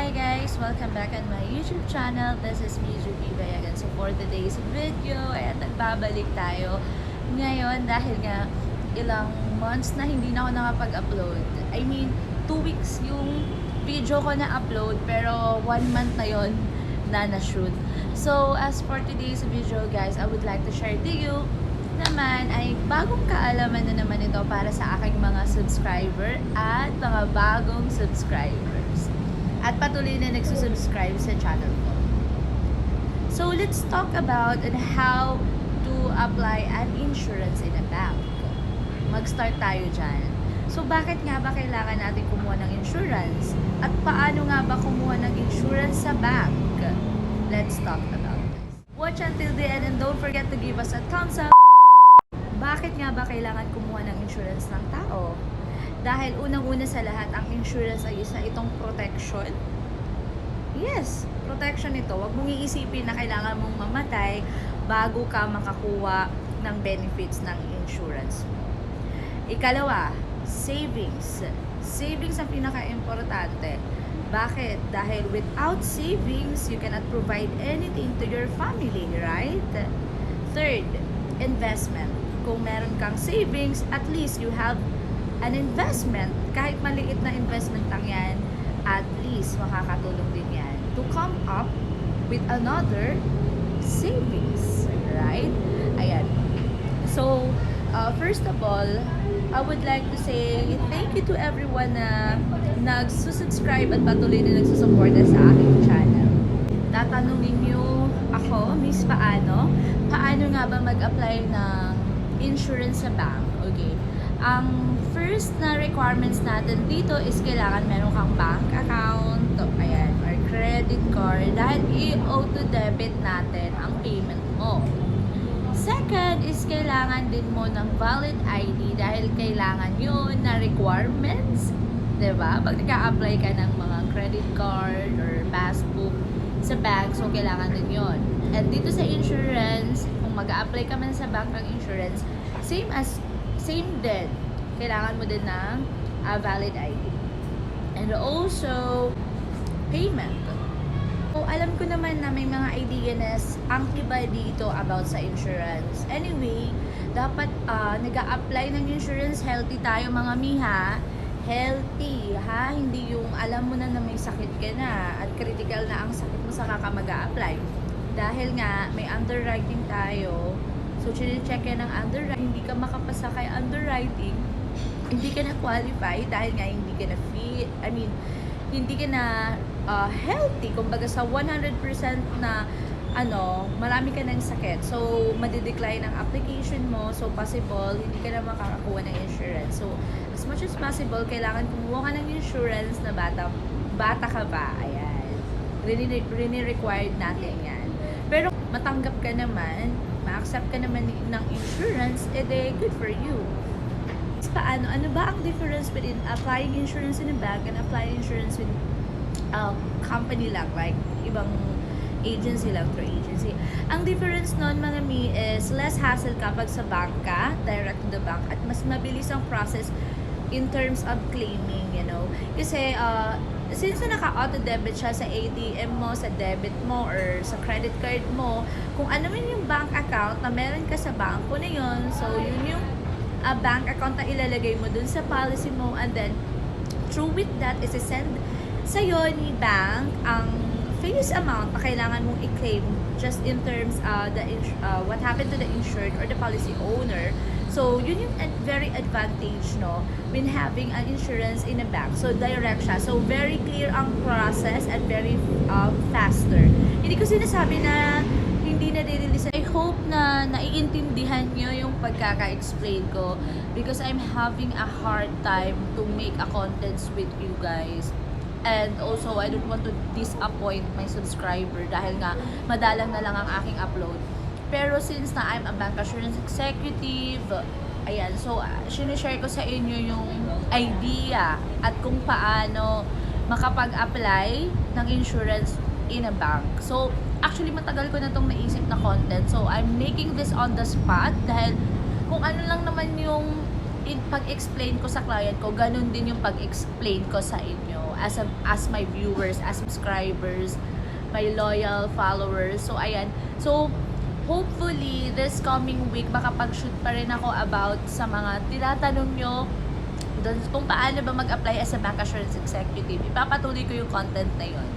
Hi guys! Welcome back on my YouTube channel. This is me, Juby Bayagan. So for today's video, ayan, nagbabalik tayo ngayon dahil nga ilang months na hindi na ako nakapag-upload. I mean, two weeks yung video ko na upload pero one month na yon na na-shoot. So as for today's video guys, I would like to share to you naman ay bagong kaalaman na naman ito para sa aking mga subscriber at mga bagong subscribers. At patuloy na nagsusubscribe sa channel ko. So let's talk about on how to apply an insurance in a bank. Mag-start tayo dyan. So bakit nga ba kailangan natin kumuha ng insurance? At paano nga ba kumuha ng insurance sa bank? Let's talk about this. Watch until the end and don't forget to give us a thumbs up. Bakit nga ba kailangan kumuha ng insurance ng tao? Dahil unang-una sa lahat, ang insurance ay isa itong protection. Yes, protection ito. Huwag mong iisipin na kailangan mong mamatay bago ka makakuha ng benefits ng insurance mo. Ikalawa, savings. Savings ang pinaka-importante. Bakit? Dahil without savings, you cannot provide anything to your family, right? Third, investment. Kung meron kang savings, at least you have an investment. Kahit maliit na investment lang yan, at least makakatulong din yan to come up with another savings. Right? Ayan. So, uh, first of all, I would like to say thank you to everyone na nagsusubscribe at patuloy na nagsusuporta sa aking channel. Tatanungin niyo ako, Miss Paano, paano nga ba mag-apply ng insurance sa bank? Okay. Ang first na requirements natin dito is kailangan meron kang bank account, ayan, or credit card, dahil i-auto debit natin ang payment mo. Second is kailangan din mo ng valid ID dahil kailangan yun na requirements. ba? Pag nag-a-apply ka ng mga credit card or passbook sa bank, so kailangan din yun. And dito sa insurance, kung mag-a-apply ka man sa bank ng insurance, same as, same din. Kailangan mo din ng ah, valid ID. And also, payment. So, alam ko naman na may mga idea na ang iba dito about sa insurance. Anyway, dapat ah, nag-a-apply ng insurance, healthy tayo mga miha. Healthy, ha? Hindi yung alam mo na na may sakit ka na at critical na ang sakit mo sa ka mag apply Dahil nga, may underwriting tayo. So, check ka ng underwriting. Hindi ka makapasa kay underwriting. Hindi ka na qualify dahil nga hindi ka na fit. I mean, hindi ka na uh, healthy. Kumbaga sa 100% na ano, marami ka ng sakit. So, madidecline ang application mo. So, possible, hindi ka na makakakuha ng insurance. So, as much as possible, kailangan kumuha ka ng insurance na bata, bata ka ba? Ayan. Really, really required natin yan. Pero, matanggap ka naman, ma-accept ka naman ng insurance, edi good for you. Paano? Ano ba ang difference between applying insurance in a bank and applying insurance with um, company lang, like ibang agency lang through agency. Ang difference nun, mga mi, is less hassle kapag sa bank ka, direct to the bank, at mas mabilis ang process in terms of claiming, you know. Kasi, uh, since na naka-auto-debit siya sa ATM mo, sa debit mo, or sa credit card mo, kung ano man yung bank account na meron ka sa bangko na yun, so yun yung uh, bank account na ilalagay mo dun sa policy mo, and then, through with that, is send sa'yo ni bank ang face amount na kailangan mong i-claim just in terms uh, the uh, what happened to the insured or the policy owner. So, yun yung ad- very advantage, no, when having an insurance in a bank. So, direct siya. So, very clear ang process and very um, faster. Hindi ko sinasabi na hindi na release. I hope na naiintindihan nyo yung pagkaka-explain ko because I'm having a hard time to make a contents with you guys. And also, I don't want to disappoint my subscriber dahil nga madalang na lang ang aking upload. Pero since na I'm a bank assurance executive, ayan, so uh, sinishare ko sa inyo yung idea at kung paano makapag-apply ng insurance in a bank. So, actually matagal ko na itong naisip na content. So, I'm making this on the spot dahil kung ano lang naman yung in, pag-explain ko sa client ko, ganun din yung pag-explain ko sa inyo. as, a, as my viewers, as subscribers, my loyal followers. So, ayan. So, hopefully, this coming week, makapag-shoot pa rin ako about sa mga tinatanong nyo doon kung paano ba mag-apply as a bank assurance executive. Ipapatuloy ko yung content na yon.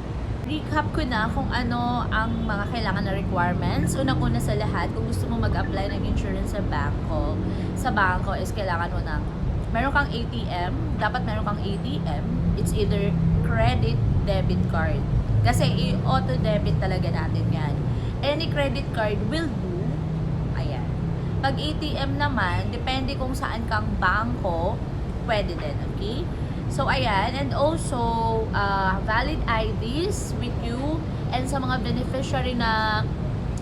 Recap ko na kung ano ang mga kailangan na requirements. Unang-una sa lahat, kung gusto mo mag-apply ng insurance sa banko, sa banko is kailangan mo ng meron kang ATM, dapat meron kang ATM. It's either credit, debit card. Kasi i-auto debit talaga natin yan. Any credit card will do. Ayan. Pag ATM naman, depende kung saan kang bangko, pwede din, okay? So, ayan. And also, uh, valid IDs with you and sa mga beneficiary na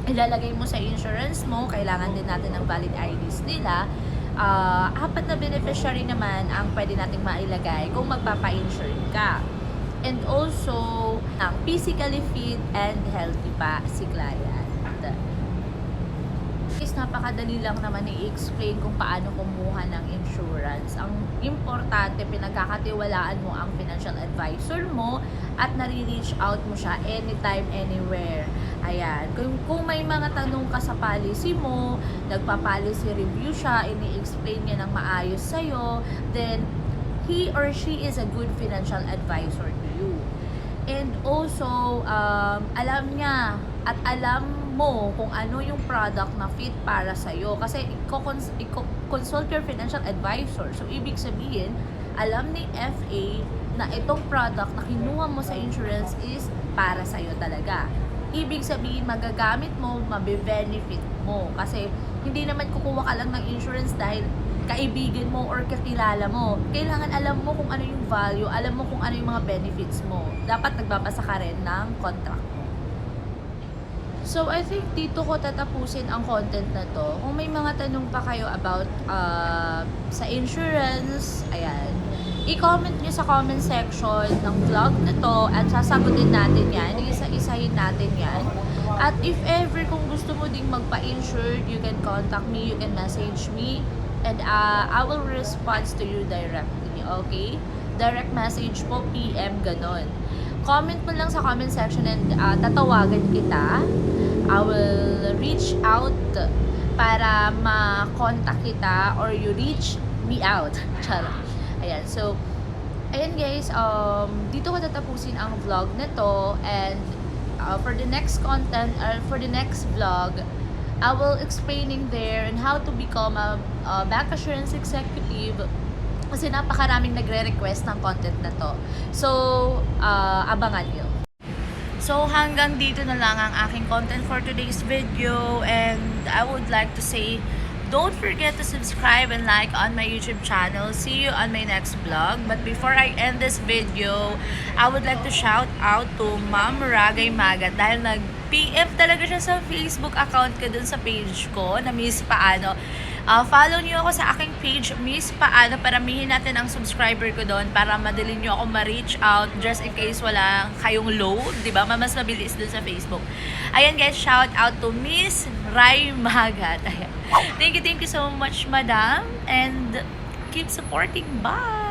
ilalagay mo sa insurance mo, kailangan din natin ng valid IDs nila. Uh, apat na beneficiary naman ang pwede nating mailagay kung magpapa-insure ka. And also, ang physically fit and healthy pa si client is napakadali lang naman i-explain kung paano kumuha ng insurance. Ang importante, pinagkakatiwalaan mo ang financial advisor mo at nare-reach out mo siya anytime, anywhere. Ayan. Kung, kung may mga tanong ka sa policy mo, nagpa-policy review siya, ini-explain niya ng maayos sa'yo, then he or she is a good financial advisor to you. And also, um, alam niya at alam mo kung ano yung product na fit para sa'yo. Kasi i-cons- i-consult your financial advisor. So, ibig sabihin, alam ni FA na itong product na kinuha mo sa insurance is para sa'yo talaga. Ibig sabihin, magagamit mo, mabe-benefit mo. Kasi, hindi naman kukuha ka lang ng insurance dahil kaibigan mo or kakilala mo. Kailangan alam mo kung ano yung value, alam mo kung ano yung mga benefits mo. Dapat nagbabasa ka rin ng contract mo. So, I think dito ko tatapusin ang content na to. Kung may mga tanong pa kayo about uh, sa insurance, ayan, i-comment nyo sa comment section ng vlog na to at sasagutin natin yan. Isa-isahin natin yan. At if ever kung gusto mo ding magpa-insured, you can contact me, you can message me, and uh, I will respond to you directly, okay? Direct message po, PM, ganon. Comment mo lang sa comment section and uh, tatawagan kita. I will reach out para ma-contact kita or you reach me out. Charot. Ayan, so, ayan guys, um, dito ko tatapusin ang vlog na to and uh, for the next content or for the next vlog, I will explaining there and how to become a, a bank assurance executive kasi napakaraming nagre-request ng content na to. So, uh, abangan nyo. So, hanggang dito na lang ang aking content for today's video and I would like to say don't forget to subscribe and like on my YouTube channel. See you on my next vlog. But before I end this video, I would like to shout out to Ma'am Ragay Magat dahil nag PM talaga siya sa Facebook account ko dun sa page ko na Miss Paano. Uh, follow niyo ako sa aking page, Miss Paano, paramihin natin ang subscriber ko doon para madali niyo ako ma-reach out just in case wala kayong load, di ba? Mas mabilis doon sa Facebook. Ayan guys, shout out to Miss Rai Magat. Ayan. Thank you, thank you so much, madam. And keep supporting. Bye!